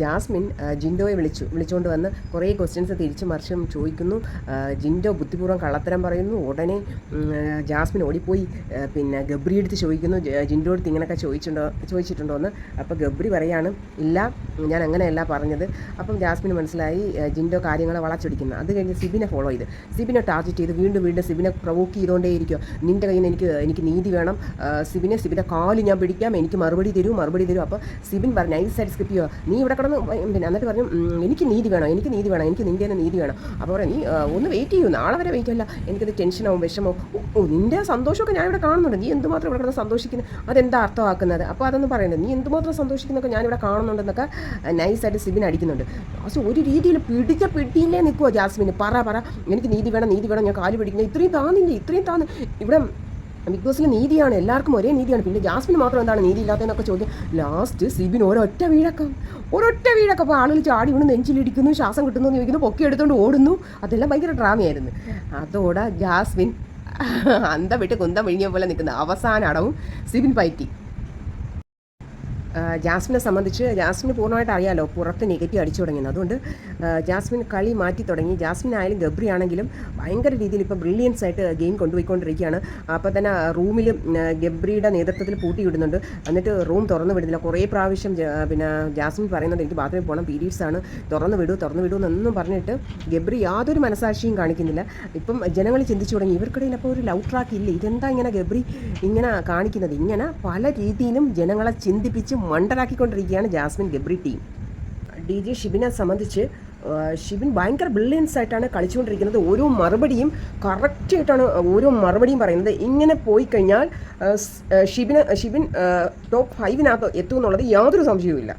Jasmine ജിൻഡോയെ വിളിച്ചു. വിളിച്ചുകൊണ്ട് വന്ന് കുറേ ക്വസ്റ്റ്യൻസ് തിരിച്ചു മറിച്ചും ചോദിക്കുന്നു. ജിൻഡോ ബുദ്ധിപൂർവം കള്ളത്തരം പറയുന്നു. ഉടനെ ജാസ്മിൻ ഓടിപ്പോയി. പിന്നെ ഗബ്രി എടുത്ത് ചോദിക്കുന്നു. ജിൻഡോ അടുത്ത് ഇങ്ങനെയൊക്കെ ചോദിച്ചിട്ടുണ്ടോ ചോദിച്ചിട്ടുണ്ടോ എന്ന് അപ്പോൾ ഗബ്രി പറയാണ് ഇല്ല ഞാൻ അങ്ങനെയല്ല പറഞ്ഞത്. അപ്പം ജാസ്മിൻ മനസ്സിലായി ജിൻഡോ കാര്യങ്ങളെ വളച്ചൊടിക്കുന്നത് അത് കഴിഞ്ഞ് സിബിനെ ഫോളോ ചെയ്ത്. സിബിനെ ടാർഗറ്റ് ചെയ്ത് വീണ്ടും വീണ്ടും സിബിനെ പ്രൊവോക്ക് ചെയ്തുകൊണ്ടേ ഇരിക്കുക നിന്റെ കയ്യിൽ നിന്ന് എനിക്ക് എനിക്ക് നീതി വേണം. സിബിനെ സിബിന്റെ കാൽ ഞാൻ പിടിക്കാം. എനിക്ക് മറുപടി തരൂ മറുപടി തരൂ. അപ്പോൾ സിബിൻ പറഞ്ഞു ഐ സൈഡ് സ്കിപ്പ് നീ ഇവിടെ കിടന്ന് പിന്നെ എന്നിട്ട് പറഞ്ഞു എനിക്ക് നീതി വേണം എനിക്ക് നീതി വേണം എനിക്ക് നിന്റെ തന്നെ നീതി വേണം. അപ്പോൾ പറയാം നീ ഒന്ന് വെയിറ്റ് ചെയ്യൂ നാളെ വരെ വെയിറ്റ് അല്ല. എനിക്കത് ടെൻഷനാവും വിഷമോ ഓ നിന്റെ സന്തോഷമൊക്കെ ഞാൻ ഇവിടെ കാണുന്നുണ്ട്. നീ എന്തുമാത്രം ഇവിടെ കിടന്ന് സന്തോഷിക്കുന്നത് അതെന്താ അർത്ഥമാക്കുന്നത്? അപ്പോൾ അതൊന്നും പറയുന്നത് നീ എന്തുമാത്രം സന്തോഷിക്കുന്നൊക്കെ ഞാനിവിടെ കാണുന്നുണ്ടെന്നൊക്കെ നൈസായിട്ട് സിബിൻ അടിക്കുന്നുണ്ട്. പക്ഷേ ഒരു രീതിയിൽ പിടിച്ച പിടിയിലേ നിൽക്കുമോ ജാസ്മിന്. പറ പറ. എനിക്ക് നീതി വേണം നീതി വേണം ഞാൻ കാൽ പിടിക്കുന്നത് ഇത്രയും താന്നില്ല ഇത്രയും താന്ന്. ഇവിടെ ബിഗ് ബോസിൽ നീതിയാണ് എല്ലാവർക്കും ഒരേ നീതിയാണ്. പിന്നെ ജാസ്മിന് മാത്രം എന്താണ് നീതി ഇല്ലാത്തതെന്നൊക്കെ ചോദ്യം? ലാസ്റ്റ് സിബിൻ ഒരൊറ്റ വീഴക്കം. ഒരൊറ്റ വീഴക്കം. അപ്പോൾ ആളുകൾ ചാടി വീണ് നെഞ്ചിലിടിക്കുന്നു ശ്വാസം കിട്ടുന്നു ചോദിക്കുന്നു പൊക്കി എടുത്തുകൊണ്ട് ഓടുന്നു. അതെല്ലാം ഭയങ്കര ഡ്രാമയായിരുന്നു. അതോടെ ജാസ്മിൻ അന്ത വിട്ട് കുന്തം വിഴുങ്ങിയ പോലെ നിൽക്കുന്ന. അവസാന അടവും സിബിൻ പയറ്റി. ജാസ്മിനെ സംബന്ധിച്ച് ജാസ്മിന് പൂർണമായിട്ട് അറിയാലോ പുറത്ത് നെഗറ്റീവ് അടിച്ചു തുടങ്ങിയത് അതുകൊണ്ട് ജാസ്മിൻ കളി മാറ്റി തുടങ്ങി. ജാസ്മിൻ ആയാലും ഗബ്രി ആണെങ്കിലും ഭയങ്കര രീതിയിൽ ഇപ്പോൾ ബ്രില്യൻസ് ആയിട്ട് ഗെയിം കൊണ്ടുപോയിക്കൊണ്ടിരിക്കുകയാണ്. അപ്പോൾ തന്നെ റൂമിൽ ഗബ്രിയുടെ നേതൃത്വത്തിൽ പൂട്ടി വിടുന്നുണ്ട് എന്നിട്ട് റൂം തുറന്നു വിടുന്നില്ല. കുറേ പ്രാവശ്യം പിന്നെ ജാസ്മിൻ പറയുന്നത് എനിക്ക് ബാത്റൂമിൽ പോകണം. പീരീഡ്സ് ആണ്. തുറന്നു വിടൂ തുറന്നു വിടൂ എന്നൊന്നും പറഞ്ഞിട്ട് ഗബ്രി യാതൊരു മനസാക്ഷിയും കാണിക്കുന്നില്ല. ഇപ്പം ജനങ്ങൾ ചിന്തിച്ചു തുടങ്ങി ഇവർക്കിടയിൽ അപ്പോൾ ഒരു ലവ് ട്രാക്ക് ഇല്ല? ഇതെന്താ ഇങ്ങനെ ഗബ്രി ഇങ്ങനെ കാണിക്കുന്നത്? ഇങ്ങനെ പല രീതിയിലും ജനങ്ങളെ ചിന്തിപ്പിച്ച് മണ്ടരാക്കിക്കൊണ്ടിരിക്കുകയാണ് Jasmine Gabri team. D J ഷിബിനെ സംബന്ധിച്ച് ഷിബിൻ ഭയങ്കര ബ്രില്യൻസ് ആയിട്ടാണ് കളിച്ചുകൊണ്ടിരിക്കുന്നത്. ഓരോ മറുപടിയും കറക്റ്റായിട്ടാണ് ഓരോ മറുപടിയും പറയുന്നത്. ഇങ്ങനെ പോയി കഴിഞ്ഞാൽ ഷിബിന് ഷിബിൻ ടോപ്പ് ഫൈവിനകത്ത് എത്തുമെന്നുള്ളത് യാതൊരു സംശയവുമില്ല.